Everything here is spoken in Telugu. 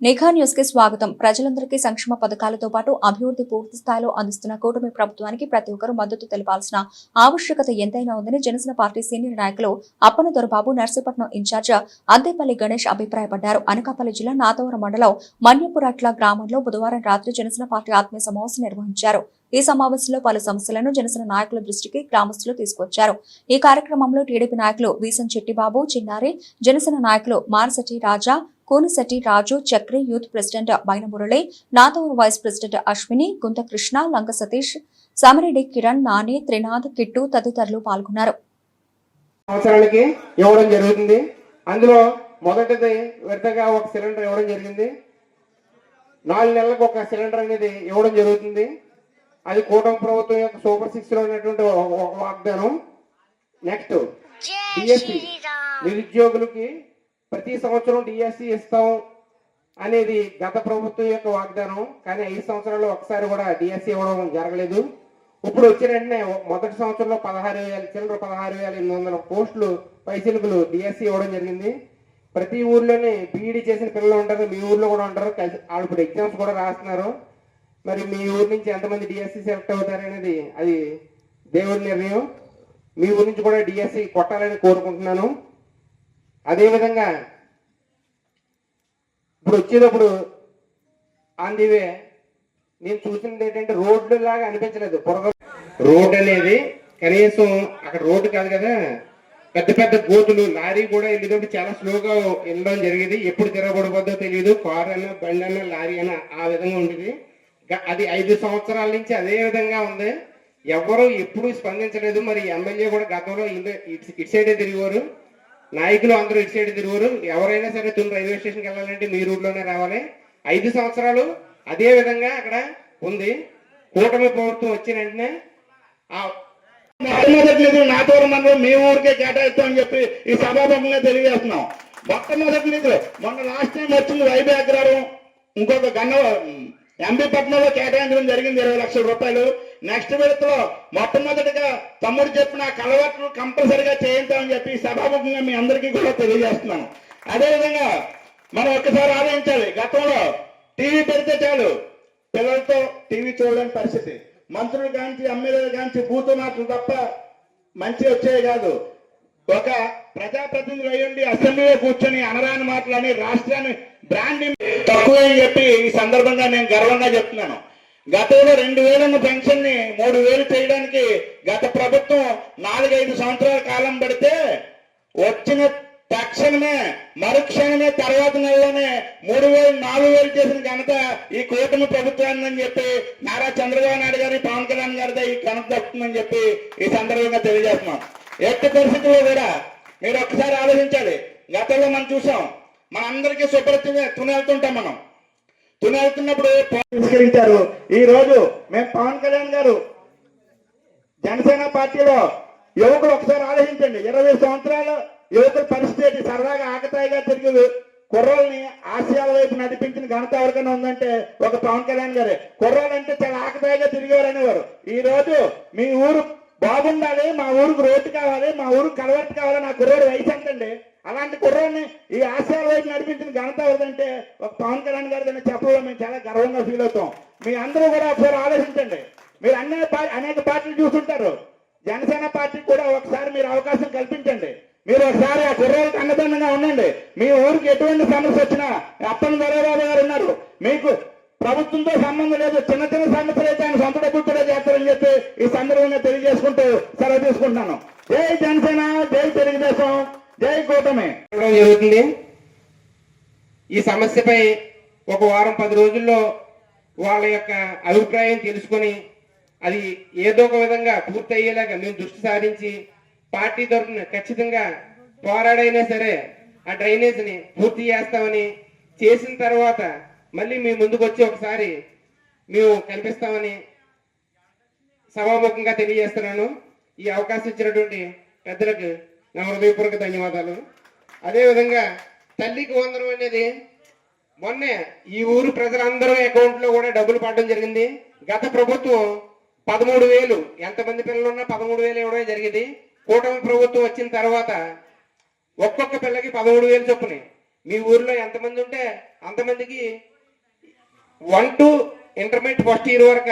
నిఘా న్యూస్కి స్వాగతం. ప్రజలందరికీ సంక్షేమ పథకాలతో పాటు అభివృద్ధి పూర్తి స్థాయిలో అందిస్తున్న కూటమి ప్రభుత్వానికి ప్రతి ఒక్కరూ మద్దతు తెలపాల్సిన ఆవశ్యకత ఎంతైనా ఉందని జనసేన పార్టీ సీనియర్ నాయకులు అప్పన దొరబాబు నర్సీపట్నం ఇన్ఛార్జ్ అద్దేపల్లి గణేష్ అభిప్రాయపడ్డారు. అనకాపల్లి జిల్లా నాతవరం మండలం మన్యపురట్ల గ్రామంలో బుధవారం రాత్రి జనసేన పార్టీ ఆత్మీయ సమావేశం నిర్వహించారు. ఈ సమావేశంలో పలు సమస్యలను జనసేన నాయకుల దృష్టికి గ్రామస్తులు తీసుకొచ్చారు. ఈ కార్యక్రమంలో టీడీపీ నాయకులు వీసం చెట్టిబాబు చిన్నారి జనసేన నాయకులు Marasati Raja Konisetti Raju Chakri youth president Baina Murali Naturu vice president Ashwini Gunta Krishna Lanka Satish Samireddy Kiran Nani Trinath Kittu తదితరులు పాల్గొన్నారు. ఇవ్వడం జరుగుతుంది. అందులో మొదటిది విడతగా ఒక సిలిండర్ ఇవ్వడం జరిగింది. నాలుగు నెలలకు ఒక సిలిండర్ అనేది ఇవ్వడం జరుగుతుంది. అది కూటమి ప్రభుత్వం యొక్క సూపర్ సిక్స్లో ఉన్నటువంటి వాగ్దానం. నెక్స్ట్ డిఎస్సి నిరుద్యోగులకి ప్రతి సంవత్సరం డిఎస్సి ఇస్తాం అనేది గత ప్రభుత్వం యొక్క వాగ్దానం. కానీ ఐదు సంవత్సరాల్లో ఒకసారి కూడా డిఎస్సి ఇవ్వడం జరగలేదు. ఇప్పుడు వచ్చిన వెంటనే మొదటి సంవత్సరంలో పదహారు వేల చిల్లర పదహారు వేల ఎనిమిది వందల పోస్టులు పైసలుకులు డిఎస్సి ఇవ్వడం జరిగింది. ప్రతి ఊర్లోనే బీఈడి చేసిన పిల్లలు ఉంటారు. మీ ఊర్లో కూడా ఉంటారు. వాళ్ళు ఇప్పుడు ఎగ్జామ్స్ కూడా రాస్తున్నారు. మరి మీ ఊరు నుంచి ఎంతమంది డిఎస్సి సెలెక్ట్ అవుతారు అనేది అది దేవుడి నిర్ణయం. మీ ఊరి నుంచి కూడా డిఎస్సి కొట్టాలని కోరుకుంటున్నాను. అదేవిధంగా ఇప్పుడు వచ్చేటప్పుడు ఆన్ ది వే నేను చూసినది ఏంటంటే రోడ్లు లాగా అనిపించలేదు. పొరగ రోడ్ అనేది కనీసం అక్కడ రోడ్డు కాదు కదా పెద్ద పెద్ద గోతులు లారీ కూడా వెళ్ళేటప్పుడు చాలా స్లోగా వెళ్ళడం జరిగేది. ఎప్పుడు తిరగబడిపోద్దో తెలియదు. కార్ అన్న బండి అన్న లారీ అన్న ఆ విధంగా ఉండేది. అది ఐదు సంవత్సరాల నుంచి అదే విధంగా ఉంది. ఎవరు ఎప్పుడు స్పందించలేదు. మరి ఎమ్మెల్యే కూడా గతంలో ఇటు- ఇటు ఇటు సైడే తిరిగేవారు. నాయకులు అందరూ ఇటు సైడ్ తిరుగురు ఎవరైనా సరే తుని రైల్వే స్టేషన్కి వెళ్ళాలంటే మీ రూట్లోనే రావాలి. ఐదు సంవత్సరాలు అదే విధంగా అక్కడ ఉంది. కూటమి ప్రభుత్వం వచ్చిన వెంటనే ఆ మొట్టమొదటి నిధులు మనం మీ ఊరికే కేటాయిస్తామని చెప్పి ఈ సభాముఖంగా తెలియజేస్తున్నాం. మొట్టమొదటి నిధులు మొన్న లాస్ట్ టైం వచ్చింది వైభాగ్రహారం ఇంకొక గన్న ఎంబీ పట్నంలో కేటాయించడం జరిగింది ఇరవై లక్షల రూపాయలు. నెక్స్ట్ విడతలో మొట్టమొదటిగా తమ్ముడు చెప్పిన కలవట్లు కంపల్సరిగా చేయించామని చెప్పి సభాముఖంగా మీ అందరికీ కూడా తెలియజేస్తున్నాను. అదేవిధంగా మనం ఒక్కసారి ఆలోచించాలి గతంలో టీవీ పెడితే చాలు పిల్లలతో టీవీ చూడలేని పరిస్థితి. మంత్రులు కాంచి ఎమ్మెల్యేలు కాంచి బూతు మాటలు తప్ప మంచి వచ్చేవి కాదు. ఒక ప్రజాప్రతినిధులు అయ్యుండి అసెంబ్లీలో కూర్చొని అనరాని మాటలని రాష్ట్రాన్ని బ్రాండ్ తక్కువ అని చెప్పి ఈ సందర్భంగా నేను గర్వంగా చెప్తున్నాను. గతంలో రెండు వేలున్న పెన్షన్ని మూడు వేలు చేయడానికి గత ప్రభుత్వం నాలుగైదు సంవత్సరాల కాలం పడితే వచ్చిన తక్షణమే మరుక్షణమే తర్వాత నెలలోనే మూడు వేలు నాలుగు వేలు చేసిన ఘనత ఈ కూటమి ప్రభుత్వాన్ని అని చెప్పి నారా చంద్రబాబు నాయుడు గారి పవన్ కళ్యాణ్ గారితో ఈ ఘనత దక్కుతుందని చెప్పి ఈ సందర్భంగా తెలియజేస్తున్నాం. ఎట్టి పరిస్థితుల్లో కూడా మీరు ఒక్కసారి ఆలోచించాలి. గతంలో మనం చూసాం మనందరికీ శుభ్రత తునేళ్తుంటాం మనం. తునేళ్తున్నప్పుడు తీసుకెళ్తారు ఈ రోజు మేము పవన్ కళ్యాణ్ గారు జనసేన పార్టీలో యువకులు ఒకసారి ఆలోచించండి. ఇరవై సంవత్సరాల యువకుల పరిస్థితి సరదాగా ఆకతాయిగా తిరిగి కుర్రోల్ని ఆసియాల వైపు నడిపించిన ఘనత ఎవరికైనా ఉందంటే ఒక పవన్ కళ్యాణ్ గారే. కుర్రోలు అంటే చాలా ఆకతాయిగా తిరిగేవారు అనేవారు. ఈ రోజు మీ ఊరు బాగుండాలి మా ఊరికి రోడ్డు కావాలి మా ఊరికి కలవర్ట్ కావాలి నా కుర్రోడు వయసు ఎంతండి? అలాంటి కుర్రాన్ని ఈ ఆశయాల వైపు నడిపించిన ఘనత ఎవరిదంటే ఒక పవన్ కళ్యాణ్ గారిదని చెప్పడంలో మేము చాలా గర్వంగా ఫీల్ అవుతాం. మీ అందరూ కూడా ఒకసారి ఆలోచించండి. మీరు అన్ని అనేక పార్టీలు చూస్తుంటారు. జనసేన పార్టీకి కూడా ఒకసారి మీరు అవకాశం కల్పించండి. మీరు ఒకసారి ఆ కుర్రాలకు అన్నదండంగా ఉండండి. మీ ఊరికి ఎటువంటి సమస్య వచ్చినా అప్పని దొరబాబు గారు ఉన్నారు. మీకు ప్రభుత్వంతో సంబంధం లేదు. చిన్న చిన్న సమస్యలు అయితే ఆయన సొంత డబ్బులతో చేస్తారని చెప్పి ఈ సందర్భంగా తెలియజేసుకుంటూ సెలవు తీసుకుంటున్నాను జై జనసేన జై తెలుగుదేశం జై కూటమి ఇవ్వడం జరుగుతుంది ఈ సమస్యపై ఒక వారం పది రోజుల్లో వాళ్ళ యొక్క అభిప్రాయం తెలుసుకొని అది ఏదో ఒక విధంగా పూర్తి అయ్యేలాగా మేము దృష్టి సారించి పార్టీ తరఫున ఖచ్చితంగా పోరాడైనా సరే ఆ డ్రైనేజ్ని పూర్తి చేస్తామని చేసిన తర్వాత మళ్ళీ మీ ముందుకు వచ్చి ఒకసారి మేము కల్పిస్తామని సభాముఖంగా తెలియజేస్తున్నాను. ఈ అవకాశం ఇచ్చినటువంటి పెద్దలకు నా హృదయపూర్వక ధన్యవాదాలు. అదేవిధంగా తల్లికి వందనం అనేది మొన్నే ఈ ఊరు ప్రజలందరూ అకౌంట్లో కూడా డబ్బులు పడడం జరిగింది. గత ప్రభుత్వం పదమూడు వేలు ఎంతమంది పిల్లలు ఉన్నా పదమూడు వేలు ఇవ్వడమే జరిగింది. కూటమి ప్రభుత్వం వచ్చిన తర్వాత ఒక్కొక్క పిల్లకి పదమూడు వేలు చొప్పున. మీ ఊర్లో ఎంతమంది ఉంటే అంతమందికి one two intermediate first year వరకు